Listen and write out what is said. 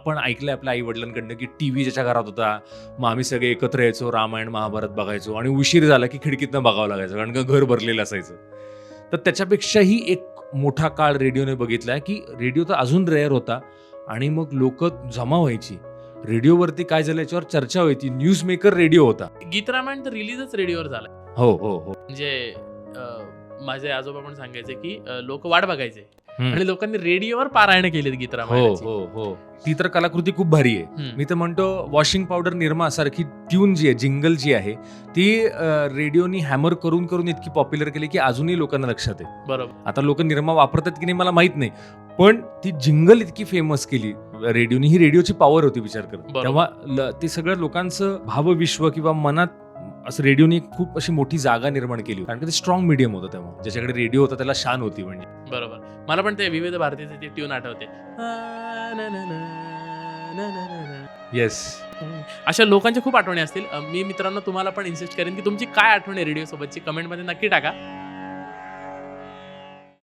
आपण ऐकलंय आपल्या आई वडिलांकडनं की टी व्ही ज्याच्या घरात होता. मग आम्ही सगळे एकत्र यायचो रामायण महाभारत बघायचो आणि उशीर झाला की खिडकीतनं बघावं लागायचं कारण का घर भरलेलं असायचं. तर त्याच्यापेक्षाही एक मोठा काळ रेडिओने बघितलाय की रेडिओ तर अजून रेअर होता आणि मग लोक जमा व्हायची. रेडिओवरती काय झालं याच्यावर चर्चा व्हायची. न्यूज मेकर रेडिओ होता. गीत रामायण तर रिलीजच रेडिओवर झाला. हो हो हो. म्हणजे माझे आजोबा पण सांगायचे की लोक वाट बघायचे. आणि लोकांनी रेडिओवर पारायण केलेत गीत हो हो हो. ती तर कलाकृती खूप भारी आहे. मी तर म्हणतो वॉशिंग पावडर निर्मा सारखी ट्यून जी आहे जिंगल जी आहे ती रेडिओनी हॅमर करून करून इतकी पॉप्युलर केली की अजूनही लोकांना लक्षात आहे. बरोबर. आता लोक निर्मा वापरतात की नाही मला माहीत नाही पण ती जिंगल इतकी फेमस केली रेडिओनी. ही रेडिओची पॉवर होती विचार कर. तेव्हा ते सगळं लोकांचं भावविश्व किंवा मनात असं रेडिओने खूप अशी मोठी जागा निर्माण केली. कारण की ते स्ट्रॉंग मीडियम होतं तेव्हा. ज्याच्याकडे रेडिओ होता त्याला शान होती म्हणजे. बरोबर. मला पण ते विविध भारतीचे ते ट्यून आठवते. येस अशा लोकांच्या खूप आठवणी असतील. मी मित्रांनो तुम्हाला पण इन्सिस्ट करेन की तुमची काय आठवण रेडिओ सोबतची? कमेंटमध्ये नक्की टाका.